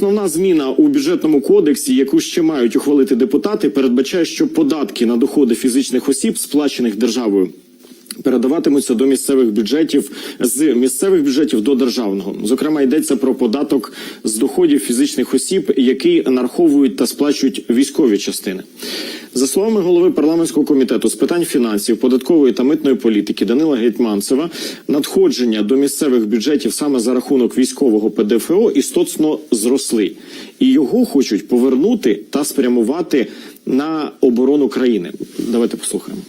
Основна зміна у бюджетному кодексі, яку ще мають ухвалити депутати, передбачає, що податки на доходи фізичних осіб, сплачених державою. Передаватимуться до місцевих бюджетів з місцевих бюджетів до державного. Зокрема, йдеться про податок з доходів фізичних осіб, який нараховують та сплачують військові частини. За словами голови парламентського комітету з питань фінансів, податкової та митної політики Данила Гетьманцева, надходження до місцевих бюджетів саме за рахунок військового ПДФО істотно зросли, і його хочуть повернути та спрямувати на оборону країни. Давайте послухаємо.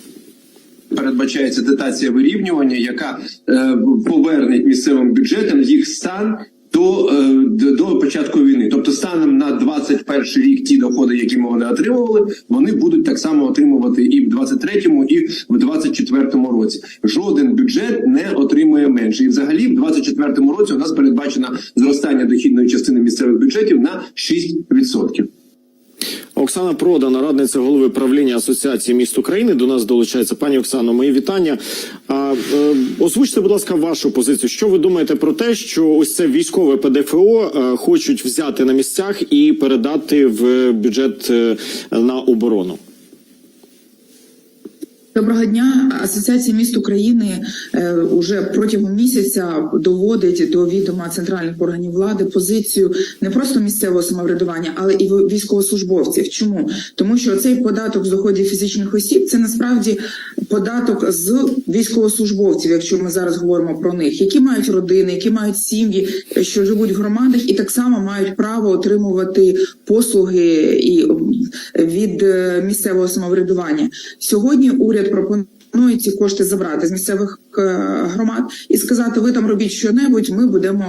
Передбачається дотація вирівнювання, яка е, поверне місцевим бюджетам їх стан до, е, до, початку війни. Тобто, станом на 21 рік ті доходи, які вони отримували, вони будуть так само отримувати і в 23-му, і в 24-му році. Жоден бюджет не отримує менше. І взагалі в 24-му році у нас передбачено зростання дохідної частини місцевих бюджетів на 6%. Оксана Продана, радниця голови правління Асоціації міст України, до нас долучається. Пані Оксано, мої вітання. А, е, озвучте, будь ласка, вашу позицію. Що ви думаєте про те, що ось це військове ПДФО е, хочуть взяти на місцях і передати в бюджет е, на оборону? Доброго дня. Асоціація міст України е, уже протягом місяця доводить до відома центральних органів влади позицію не просто місцевого самоврядування, але і військовослужбовців. Чому тому, що цей податок з доходів фізичних осіб це насправді податок з військовослужбовців, якщо ми зараз говоримо про них, які мають родини, які мають сім'ї, що живуть в громадах, і так само мають право отримувати послуги і від е, місцевого самоврядування. Сьогодні уряд пропонує ці кошти забрати з місцевих е, громад і сказати: ви там робіть що-небудь, ми будемо.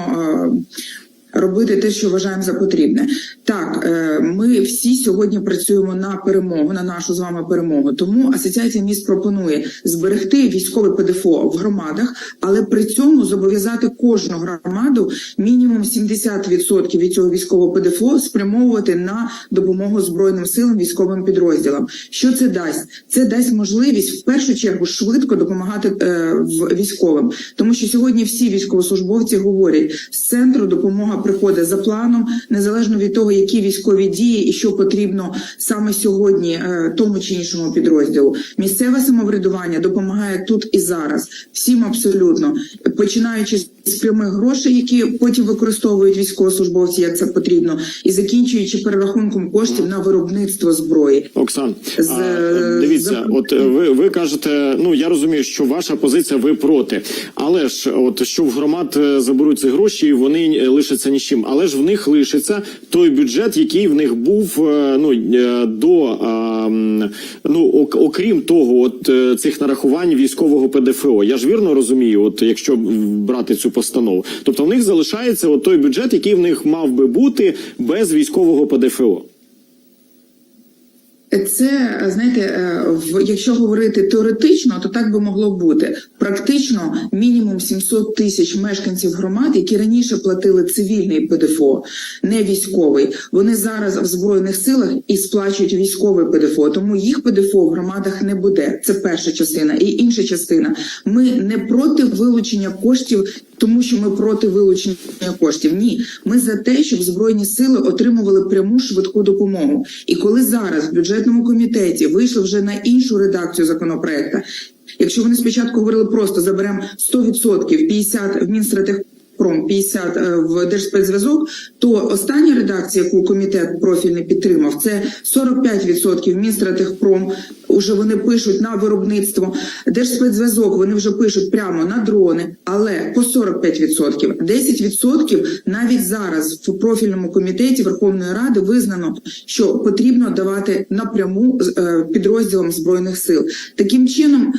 Робити те, що вважаємо за потрібне, так е, ми всі сьогодні працюємо на перемогу, на нашу з вами перемогу. Тому асоціація міст пропонує зберегти військове ПДФО в громадах, але при цьому зобов'язати кожну громаду мінімум 70% від цього військового ПДФО спрямовувати на допомогу збройним силам військовим підрозділам. Що це дасть? Це дасть можливість в першу чергу швидко допомагати е, військовим, тому що сьогодні всі військовослужбовці говорять з центру допомога приходить за планом, незалежно від того, які військові дії і що потрібно саме сьогодні е, тому чи іншому підрозділу. Місцеве самоврядування допомагає тут і зараз, всім абсолютно, починаючи з прямих грошей, які потім використовують військовослужбовці, як це потрібно, і закінчуючи перерахунком коштів на виробництво зброї. Оксан, З- а, дивіться, за- от е, ви, ви кажете, ну я розумію, що ваша позиція ви проти, але ж от що в громад е, заберуть ці гроші, і вони е, лишаться ні з чим. Але ж в них лишиться той бюджет, який в них був е, ну е, до ну ок- окрім того, от е, цих нарахувань військового ПДФО. Я ж вірно розумію, от якщо брати цю постанову, тобто в них залишається от той бюджет, який в них мав би бути без військового ПДФО. Це знаєте, е, якщо говорити теоретично, то так би могло бути. Практично мінімум 700 тисяч мешканців громад, які раніше платили цивільний ПДФО, не військовий. Вони зараз в збройних силах і сплачують військовий ПДФО. Тому їх ПДФО в громадах не буде. Це перша частина. І інша частина. Ми не проти вилучення коштів. Тому що ми проти вилучення коштів. Ні, ми за те, щоб збройні сили отримували пряму швидку допомогу. І коли зараз в бюджетному комітеті вийшли вже на іншу редакцію законопроекта, якщо вони спочатку говорили просто заберемо 100%, 50% в Мінстратех. Пром 50 е, в Держспецзв'язок, то остання редакція, яку комітет профільний підтримав, це 45% Мінстратехпром. Уже вони пишуть на виробництво. Держспецзв'язок вони вже пишуть прямо на дрони, але по 45%. 10% навіть зараз в профільному комітеті Верховної Ради визнано, що потрібно давати напряму е, підрозділам збройних сил. Таким чином.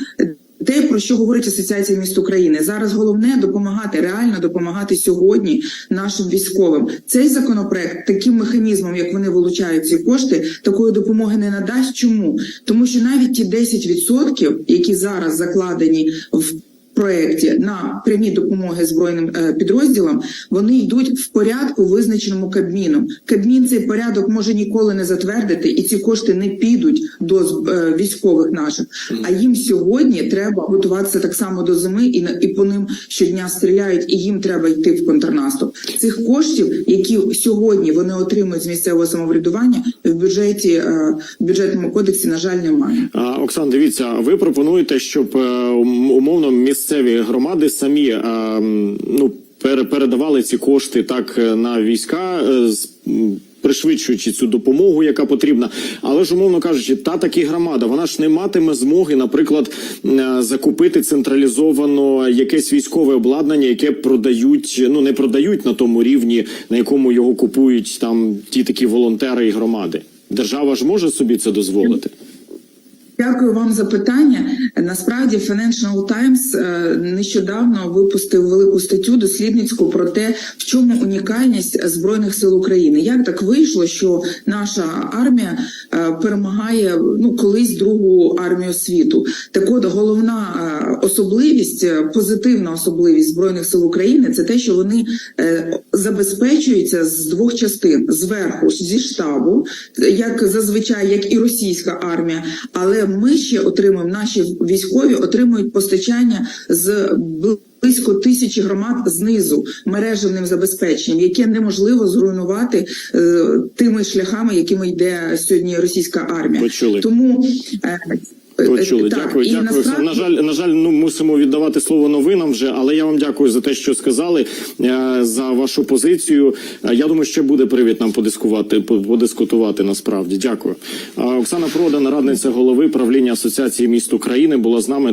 Те, про що говорить Асоціація міст України, зараз головне допомагати, реально допомагати сьогодні нашим військовим. Цей законопроект таким механізмом, як вони вилучають ці кошти, такої допомоги не надасть. Чому? Тому що навіть ті 10%, які зараз закладені в проєкті на прямі допомоги збройним е, підрозділам, вони йдуть в порядку, визначеному Кабміном. Кабмін цей порядок може ніколи не затвердити, і ці кошти не підуть до е, військових наших. А їм сьогодні треба готуватися так само до зими, і і по ним щодня стріляють, і їм треба йти в контрнаступ. Цих коштів, які сьогодні вони отримують з місцевого самоврядування, в бюджеті е, в бюджетному кодексі, на жаль, немає. А, Оксан, дивіться, ви пропонуєте, щоб ум- умовно місцеві громади самі е, ну пере- передавали ці кошти так е, на війська. е, Пришвидшуючи цю допомогу, яка потрібна, але ж умовно кажучи, та такі громада, вона ж не матиме змоги, наприклад, закупити централізовано якесь військове обладнання, яке продають, ну не продають на тому рівні, на якому його купують там ті такі волонтери і громади. Держава ж може собі це дозволити. Дякую вам за питання. Насправді Financial Times е, нещодавно випустив велику статтю дослідницьку про те, в чому унікальність збройних сил України. Як так вийшло, що наша армія перемагає ну колись другу армію світу? Так от головна е, особливість, е, позитивна особливість збройних сил України це те, що вони е, забезпечуються з двох частин: зверху зі штабу, як зазвичай, як і російська армія, але ми ще отримуємо наші військові отримують постачання з близько тисячі громад знизу мережевним забезпеченням, яке неможливо зруйнувати е, тими шляхами, якими йде сьогодні російська армія. Почули. Тому е, е, Почули. так, Дякую, і дякую. насправді- На жаль, на жаль, ну мусимо віддавати слово новинам вже, але я вам дякую за те, що сказали е, за вашу позицію. Е, Я думаю, ще буде привід нам подискувати, по- подискутувати насправді. Дякую. Е, Оксана Продан, радниця голови правління Асоціації міст України, була з нами.